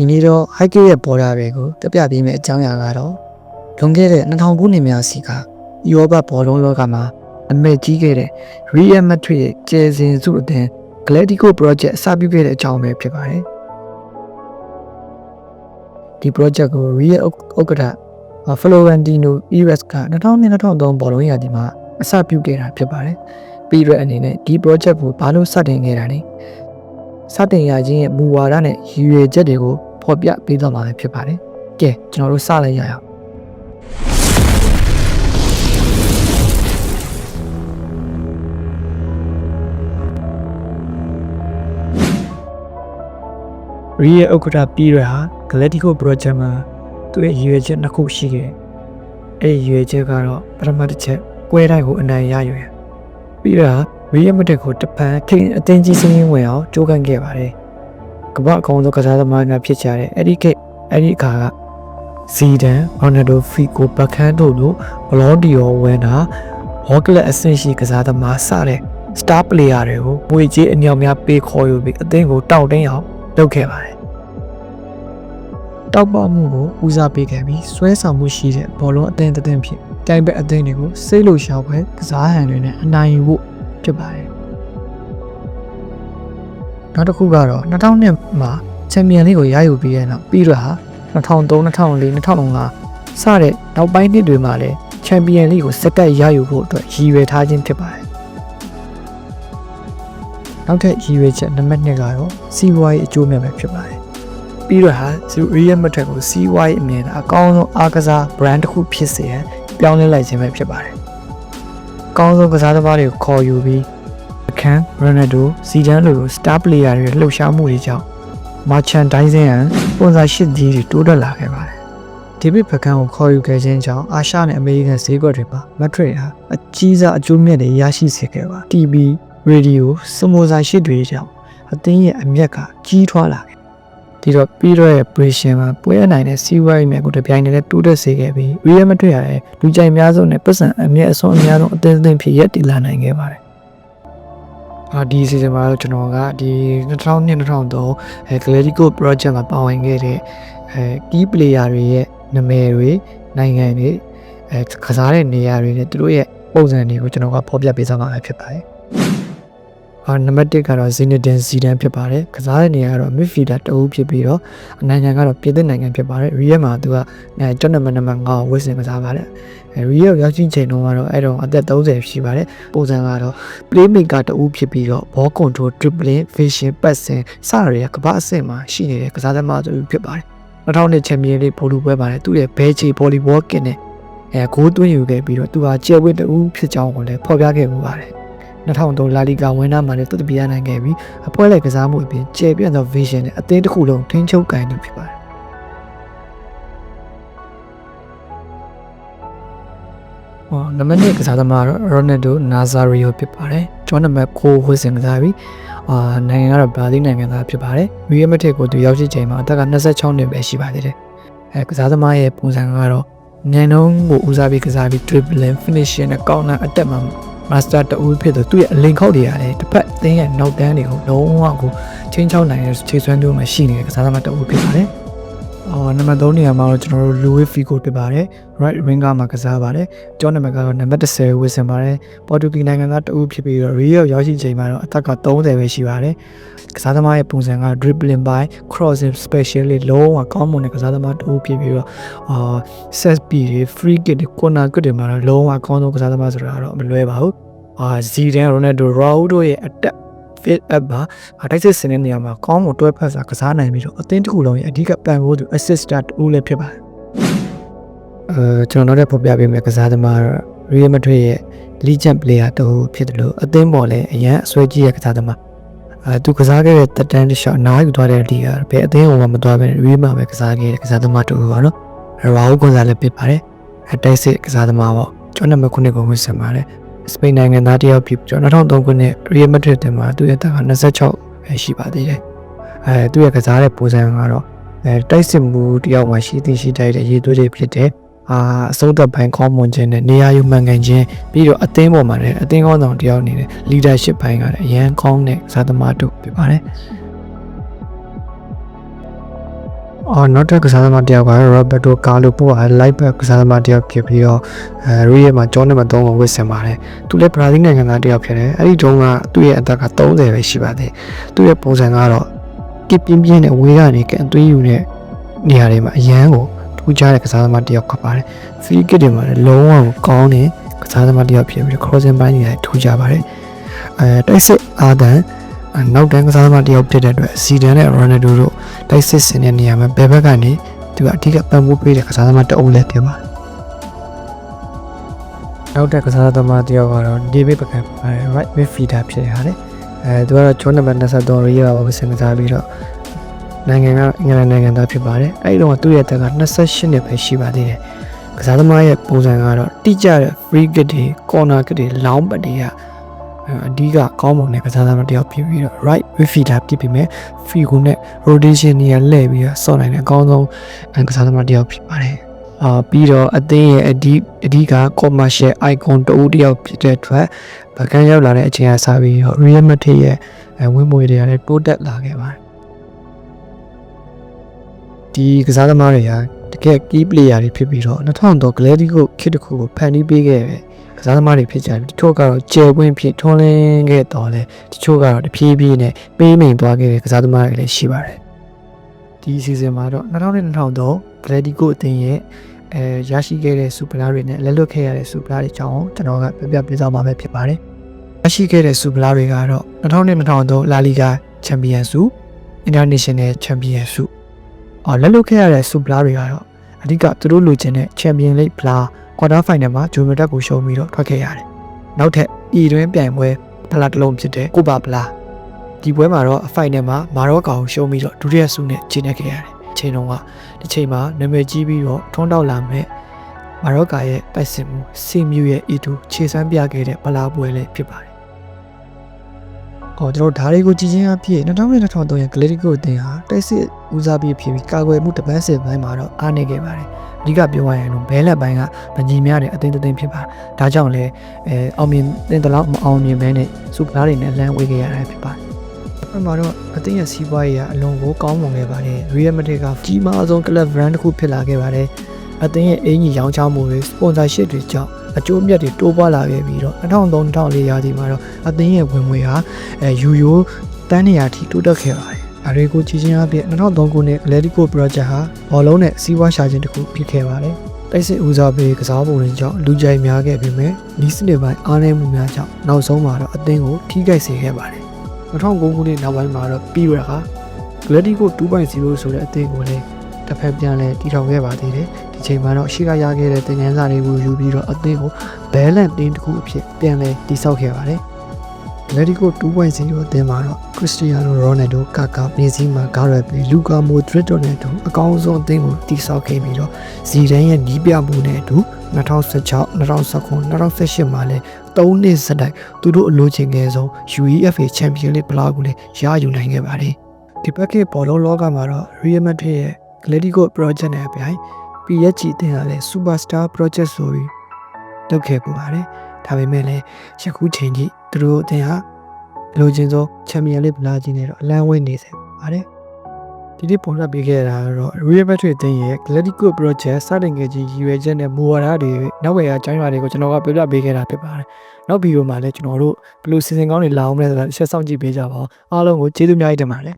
ဒီနေ့တော့ hike ရဲ့ပေါ်တာတွေကိုတက်ပြပေးမယ့်အကြောင်းအရာကတော့လွန်ခဲ့တဲ့2000ခုနှစ်များစီကယောဘဘောလုံးလောကမှာအမေကြီးခဲ့တဲ့ Real Madrid ရဲ့ကျယ်စင်စုအသင်း Galactico Project အစပြုခဲ့တဲ့အကြောင်းပဲဖြစ်ပါတယ်ဒီ project ကို Real ဥက္ကဋ္ဌ Florentino Perez က2002-2003ဘောလုံးရာသီမှာအစပြုခဲ့တာဖြစ်ပါတယ်ပြီးရအနေနဲ့ဒီ project ကိုဘာလို့စတင်ခဲ့တာလဲစတင်ရခြင်းရဲ့မူဝါဒနဲ့ရည်ရွယ်ချက်တွေကို ဖော်ပြပေးသွားမှာဖြစ်ပါတယ်ကဲကျွန်တော်တို့စလိုက်ရအောင်ရီရဲ့ဥက္ကဋ္ဌပြီးရဟာ Galactico Project မှာသူ့ရဲ့ရည်ရွယ်ချက်နှစ်ခုရှိခဲ့တယ်။အဲ့ဒီရည်ရွယ်ချက်ကတော့ပထမတစ်ချက်ပွဲတိုင်းကိုအနိုင်ရယူရန်ပြီးရဟာရီရဲ့မတက်ကိုတပန်ခင်အတင်းကြီးစင်းရင်းဝင်အောင်ကြိုးပမ်းခဲ့ပါတယ်။ ကမ္ဘာအကောင်ဆုံးကစားသမားများဖြစ်ကြတဲ့အဲ့ဒီကိအဲ့ဒီအခါကဇီဒန်ရိုနယ်ဒိုဖီကိုဘခန်တို့လိုဘလော်ဒီယောဝင်တာဟောကလက်အဆင့်ရှိကစားသမားစတဲ့ star player တွေကိုငွေကြေးအမြောက်များပေးခေါ်ယူပြီးအသင်းကိုတောက်တင်းအောင်လုပ်ခဲ့ပါတယ်။တောက်ပမှုကိုဦးစားပေးခဲ့ပြီးဆွဲဆောင်မှုရှိတဲ့ဘောလုံးအသင်းတစ်သင်းဖြစ်တိုင်ဘက်အသင်းတွေကိုစိတ်လို့ရှောက်ပဲကစားဟန်တွေနဲ့အနိုင်ယူဖို့ဖြစ်ပါတယ်။ နောက်တစ်ခုကတော့2002မှာချန်ပီယံလိကိုရယူပြီးတဲ့နောက်ပြီးတော့ဟာ2003 2004 2005စတဲ့နောက်ပိုင်းနှစ်တွေမှာလည်းချန်ပီယံလိကိုစက္ကပ်ရယူဖို့အတွက်ရည်ရွယ်ထားခြင်းဖြစ်ပါတယ်။နောက်ထပ်ရည်ရွယ်ချက်နံပါတ်2ကတော့စီးပွားရေးအကျိုးမြတ်ပဲဖြစ်ပါတယ်။ပြီးတော့ဟာရီယယ်မက်ထက်ကိုစီးပွားရေးအမြင်အကောင်းဆုံးအားကစား brand တစ်ခုဖြစ်စေရန်ပြောင်းလဲလိုက်ခြင်းပဲဖြစ်ပါတယ်။အကောင်းဆုံးကစားသမားတွေကိုခေါ်ယူပြီး အခန်းရိုနယ်ဒိုစီဒန်လို star player တွေလှုပ်ရှားမှုတွေကြောင့် merchandising and sponsorship ကြီးတွေတိုးတက်လာခဲ့ပါတယ်။ဒေးဗစ်ဖကန်ကိုခေါ်ယူခဲ့ခြင်းကြောင့်အာရှနဲ့အမေရိကန်ဈေးကွက်တွေမှာမက်ထရစ်ဟာအကြီးစားအကျိုးမြတ်တွေရရှိစေခဲ့ပါ TV ရေဒီယိုစမိုဇာရှစ်တွေကြောင့်အသင်းရဲ့အမျက်ကကြီးထွားလာခဲ့ဒီတော့ပြီးတော့ရဲ့ operation မှာပွဲအနိုင်တဲ့စီးပွားရေးမြတ်ကိုတပြိုင်တည်းတိုးတက်စေခဲ့ပြီး Real Madrid ရတဲ့လူကြိုက်များဆုံးနဲ့ပတ်စံအမျက်အဆုံးအများဆုံးအသင်းအသင်းဖြစ်ရပ်တည်လာနိုင်ခဲ့ပါတယ် အာဒီ season မှာတော့ကျွန်တော်ကဒီ2002-2003အဲ Galactico Project မှာပါဝင်ခဲ့တဲ့အဲ key player တွေရဲ့နာမည်တွေနိုင်ငံတွေအဲကစားတဲ့နေရာတွေနဲ့သူတို့ရဲ့ပုံစံတွေကိုကျွန်တော်ကဖော်ပြပေးသွားမှာဖြစ်ပါတယ် အာနံပါတ်1ကတော့ Zinedine Zidane ဖြစ်ပါတယ်ကစားတဲ့နေရာကတော့ midfielder တဦးဖြစ်ပြီးတော့အနိုင်ငံကတော့ပြည်သစ်နိုင်ငံဖြစ်ပါတယ် Real မှာသူကအဲကျောင်းနံပါတ်နံပါတ်5ကိုဝစ်စင်ကစားပါတယ်အဲ Real ရောက်ချင်းချိန်တုန်းကတော့အဲ့တော့အသက်30ရှိပါတယ်ပုံစံကတော့ playmaker တဦးဖြစ်ပြီးတော့ ball control dribbling vision passing စရတဲ့ကမ္ဘာအဆင့်မှာရှိနေတဲ့ကစားသမားသူဖြစ်ပါတယ်2000ချန်ပီယံလိဘောလုံးပွဲပါတယ်သူ့ရဲ့ဘဲချီဗော်လီဘောကင်နဲ့အဲဂိုးသွင်းယူခဲ့ပြီးတော့သူဟာကျယ်ဝတ်တူဖြစ်ကြောင်းကိုလည်းဖော်ပြခဲ့မှုပါတယ် 2003လာလီဂါဝင်နာမှာလည်းသူတပြားနိုင်ခဲ့ပြီးအပွဲလိုက်ကစားမှုအပြင်ကျယ်ပြန့်သော vision နဲ့အသင်းတစ်ခုလုံးထိန်းချုပ်ကိုင်သူဖြစ်ပါတယ်ဟောနံပါတ်1ကစားသမားတော့ရိုနယ်ဒိုနာဇာရီယိုဖြစ်ပါတယ်ကျောင်းနံပါတ်9ဝစ်စင်ကစားပြီးအာနိုင်ငံကတော့ဘရာဇီးနိုင်ငံသားဖြစ်ပါတယ်ရီယယ်မက်တစ်ကိုသူရောက်ရှိချိန်မှာအသက်က26နှစ်ပဲရှိပါသေးတယ်အဲကစားသမားရဲ့ပုံစံကတော့ညံနှုံးကိုဦးစားပေးကစားပြီး dribbling finishing နဲ့ကောင်းတဲ့အတက်မှာ master တူဖြစ်တော့သူ့ရဲ့အလင်ခောက်တွေရတယ်တစ်ဖက်အသင်းရဲ့နောက်တန်းတွေကိုလုံးဝကိုချင်းချောက်နိုင်တဲ့ခြေစွမ်းမျိုးမှရှိနေတဲ့ကစားသမားတူဖြစ်ပါတယ် အော်နံပါတ်3နေရာမှာတော့ကျွန်တော်တို့ Louis Figo ဖြစ်ပါတယ် right winger မှာကစားပါတယ်ကျောင်းနံပါတ်ကတော့နံပါတ်10ဝစ်ဆင်ပါတယ်ပေါ်တူဂီနိုင်ငံသားတူဖြစ်ပြီးတော့ Real ရောက်ရှိချိန်မှာတော့အသက်က30ပဲရှိပါတယ်ကစားသမားရဲ့ပုံစံက dribbling by crossing specially လုံးဝကောင်းမွန်တဲ့ကစားသမားတူဖြစ်ပြီးတော့အာ set speed တွေ free kick တွေ corner kick တွေမှာတော့လုံးဝအကောင်းဆုံးကစားသမားဆိုတာတော့မလွဲပါဘူးအာဇီဒန်ရိုနယ်ဒိုရာဦးတို့ရဲ့အတက် fit up မှာတိုက်စစ်စင်တဲ့နေရာမှာကောင်းမွန်တွဲဖက်စာကစားနိုင်ပြီးတော့အသင်းတစ်ခုလုံးရဲ့အဓိကပံ့ပိုးသူ assistant တူလည်းဖြစ်ပါတယ်အဲကျွန်တော်တို့ဖော်ပြပေးမယ့်ကစားသမားတော့ Real Madrid ရဲ့ legend player တူဖြစ်တယ်လို့အသင်းပေါ်လည်းအရန်အစွဲကြီးရဲ့ကစားသမားအဲသူကစားခဲ့တဲ့တက်တန်းတစ်လျှောက်အနားယူသွားတဲ့ဒီကဘယ်အသင်းဟိုမှမသွားဘဲ Real မှာပဲကစားခဲ့တဲ့ကစားသမားတူပါနော်ရာဟူဂွန်ဇာလက်ဖြစ်ပါတယ်အတိုက်စစ်ကစားသမားပေါ့ကျောင်းနံပါတ်9ကိုဝင်ဆင်ပါတယ် စပိန်နိုင်ငံသားတယောက်ဖြစ်ကျွန်တော်2003ခုနှစ် Real Madrid တင်မှာသူ့ရဲ့တက်က26ပဲရှိပါသေးတယ်အဲသူ့ရဲ့ကစားတဲ့ပုံစံကတော့အဲတိုက်စစ်မှုတယောက်မှရှိသိရှိတိုက်တဲ့ရည်သွေးတွေဖြစ်တဲ့အာအစိုးသက်ပိုင်းကောင်းမွန်ခြင်းနဲ့နေရာယူမှန်ကန်ခြင်းပြီးတော့အသင်းပေါ်မှာလည်းအသင်းကောင်းဆောင်တယောက်အနေနဲ့ leadership ဘိုင်းကလည်းအရန်ကောင်းတဲ့ကစားသမားတို့ဖြစ်ပါတယ် အော်နောက်ထပ်ကစားသမားတစ်ယောက်ကတော့ Roberto Carlos ပို့က live back ကစားသမားတစ်ယောက်ဖြစ်ပြီးတော့အဲ Real မှာကျောင်းနံပါတ်3ကိုဝစ်ဆင်ပါတယ်သူလည်းဘရာဇီးနိုင်ငံသားတစ်ယောက်ဖြစ်တယ်အဲ့ဒီတုန်းကသူ့ရဲ့အသက်က30ပဲရှိပါတယ်သူ့ရဲ့ပုံစံကတော့ကစ်ပြင်းပြင်းနဲ့ဝေးကနေကန်သွေးယူတဲ့နေရာတွေမှာအရန်ကိုထူးခြားတဲ့ကစားသမားတစ်ယောက်ဖြစ်ပါတယ် free kick တွေမှာလည်းလုံးဝကိုကောင်းတဲ့ကစားသမားတစ်ယောက်ဖြစ်ပြီးတော့ crossing ပိုင်းတွေလည်းထူးခြားပါတယ်အဲတိုက်စစ်အာဒန်အဲနောက်တန်းကစားသမားတစ်ယောက်ဖြစ်တဲ့အတွက်ဇီဒန်နဲ့ရိုနယ်ဒိုတို့ တိုက်စစ်ဆင်တဲ့နေရာမှာဘယ်ဘက်ကနေသူကအဓိကပံ့ပိုးပေးတဲ့ကစားသမားတစ်အုပ်လည်းဖြစ်ပါတယ်နောက်တဲ့ကစားသမားတစ်ယောက်ကတော့ David Beckham ပါတယ် right midfielder ဖြစ်ရတယ်အဲသူကတော့ဂျွန်နံပါတ်23ရေးပါပါဆင်ကစားပြီးတော့နိုင်ငံကအင်္ဂလန်နိုင်ငံသားဖြစ်ပါတယ်အဲဒီတော့သူ့ရဲ့တက်က28နှစ်ပဲရှိပါသေးတယ်ကစားသမားရဲ့ပုံစံကတော့တိကျတဲ့ free kick တွေ corner kick တွေ long ပတ်တွေက အဓိကကောင်းမွန်တဲ့ကစားသမားတစ်ယောက်ဖြစ်ပြီးတော့ right midfielder ဖြစ်ပြီးမဲ့ figo နဲ့ rotation နေရာလှည့်ပြီးတော့စော့နိုင်တဲ့အကောင်းဆုံးကစားသမားတစ်ယောက်ဖြစ်ပါတယ်။အာပြီးတော့အသင်းရဲ့အဓိအဓိက commercial icon တူတစ်ယောက်ဖြစ်တဲ့အတွက်ဗကန်ရောက်လာတဲ့အချိန်အစားပြီးတော့ Real Madrid ရဲ့ဝင်းမွေတွေကလည်းတိုးတက်လာခဲ့ပါတယ်။ဒီကစားသမားတွေကတကယ် key player တွေဖြစ်ပြီးတော့2003 Galactico ခေတ်တစ်ခုကိုဖန်တီးပေးခဲ့တယ် ကစားသမားတွေဖြစ်ကြတယ်တချို့ကတော့ကျယ်ပွင့်ဖြစ်ထွန်းလင်းခဲ့တော်လဲတချို့ကတော့တဖြည်းဖြည်းနဲ့ပေးမိန်သွားခဲ့တဲ့ကစားသမားတွေလည်းရှိပါတယ်ဒီစီဇန်မှာတော့2000နဲ့2003 Gladico အသင်းရဲ့အဲရရှိခဲ့တဲ့စူပလာတွေနဲ့လက်လွတ်ခဲ့ရတဲ့စူပလာတွေကြောင့်ကျွန်တော်ကပြပြပြသမှာပဲဖြစ်ပါတယ်ရရှိခဲ့တဲ့စူပလာတွေကတော့2000နဲ့2003 La Liga Champions ဆု International Champions ဆုအော်လက်လွတ်ခဲ့ရတဲ့စူပလာတွေကတော့အဓိကသူတို့လိုချင်တဲ့ Champion League ဖလား ကွာတာဖိုင်နယ်မှာဂျိုမီတက်ကိုရှုံးပြီးတော့ထွက်ခဲ့ရတယ်။နောက်ထပ်ဤတွင်ပြိုင်ပွဲဖလားတစ်လုံးဖြစ်တဲ့ကိုပါဖလားဒီပွဲမှာတော့အဖိုင်နယ်မှာမာရော့ကောင်ရှုံးပြီးတော့ဒုတိယဆုနဲ့ခြေနေခဲ့ရတယ်။အချိန်တုန်းကတစ်ချိန်မှာနာမည်ကြီးပြီးတော့ထွန်းတောက်လာမဲ့မာရော့ကာရဲ့ပိုက်စင်မှုစီမြူရဲ့ဤသူခြေစမ်းပြခဲ့တဲ့ဖလားပွဲလည်းဖြစ်ပါတယ်။ ဟောကျွန်တော်ဓာတ်တွေကိုကြည့်ချင်းအဖြစ်2000-2003ရဲ့ Galactico အသင်းဟာတိုက်စစ်ဦးစားပေးဖြစ်ပြီးကာကွယ်မှုတပန်းစစ်ပိုင်းမှာတော့အားနေခဲ့ပါတယ်။အဓိကပြောရရင်တော့ဘဲလက်ပိုင်းကမကြီးများတဲ့အသိန်းသိန်းဖြစ်ပါဒါကြောင့်လည်းအဲအောင်မြင်တင်တလောက်မအောင်မြင်ပဲနဲ့စူပလာတွေနဲ့လမ်းဝေးခဲ့ရတာဖြစ်ပါတယ်။အဲ့မှာတော့အသင်းရဲ့စီးပွားရေးကအလွန်ကိုကောင်းမွန်ခဲ့ပါတယ်။ Real Madrid ကကြီးမားဆုံး club brand တစ်ခုဖြစ်လာခဲ့ပါတယ်။အသင်းရဲ့အင်ကြီးရောင်းချမှုတွေ sponsorship တွေကြောင့် အကျိုးမြတ်တွေတိုးပွားလာခဲ့ပြီးတော့2003-2004ရာသီမှာတော့အသင်းရဲ့ဝင်ငွေဟာအဲယူရိုတန်းနေရာထိတိုးတက်ခဲ့ပါတယ်။အရေကိုကြီးချင်းအပြည့်2003ခုနှစ် Atletico Project ဟာဘောလုံးနဲ့စီးပွားရှာခြင်းတစ်ခုဖြစ်ခဲ့ပါတယ်။တိုက်စစ်ဦးစားပေးကစားပုံတွေကြောင့်လူကြိုက်များခဲ့ပေမဲ့နီးစနစ်ပိုင်းအားနည်းမှုများကြောင့်နောက်ဆုံးမှာတော့အသင်းကိုထိခိုက်စေခဲ့ပါတယ်။2009ခုနှစ်နောက်ပိုင်းမှာတော့ပြီးရက Atletico 2.0ဆိုတဲ့အသင်းကိုလည်းတစ်ဖက်ပြန်လဲတည်ထောင်ခဲ့ပါသေးတယ်။ဒီ ချိန်မှာတော့ရှေ့ကရခဲ့တဲ့သင်ခန်းစာတွေကိုယူပြီးတော့အသင်းကိုဘဲလန့်တင်းတစ်ခုအဖြစ်ပြန်လဲတည်ဆောက်ခဲ့ပါတယ်။ Atletico 2.0အသင်းမှာတော့ Cristiano Ronaldo ကာကာမေဆီမာဂါရက်ဘီလူကာမိုဒရစ်တို့နဲ့အတူအကောင်းဆုံးအသင်းကိုတည်ဆောက်ခဲ့ပြီးတော့ဇီဒန်ရဲ့နီးပြမှုနဲ့အတူ2016 2019 2018မှာလည်း၃နှစ်စတိုက်သူတို့အလို့ချင်ခဲ့ဆုံး UEFA Champions League ဘလောက်ကိုလည်းရယူနိုင်ခဲ့ပါတယ်ဒီဘက်ကဘောလုံးလောကမှာတော့ Real Madrid ရဲ့ Atletico Project နဲ့အပြိုင် PSG အသင်းကလည်း Superstar Project ဆိုပြီးလုပ်ခဲ့ပူပါတယ်ဒါပေမဲ့လည်းယခုချိန်ကြီးသူတို့အသင်းဟာလိုချင်သောချန်ပီယံလိဗလာကြီးနဲ့တော့အလံဝဲနေစေပါတယ်ဒီနေ့ပုံပြပေးခဲ့တာကတော့ Real Madrid အသင်းရဲ့ Galactico Project စတင်ခဲ့ခြင်းရည်ရွယ်ချက်နဲ့မူဝါဒတွေနောက်ဝယ်ရာအကြောင်းအရာတွေကိုကျွန်တော်ကပြောပြပေးခဲ့တာဖြစ်ပါတယ်နောက်ဗီဒီယိုမှာလည်းကျွန်တော်တို့ဘယ်လိုစီစဉ်ကောင်းတွေလာအောင်လဲဆိုတာတစ်ချက်စောင့်ကြည့်ပေးကြပါဦးအားလုံးကိုကျေးဇူးများကြီးတင်ပါတယ်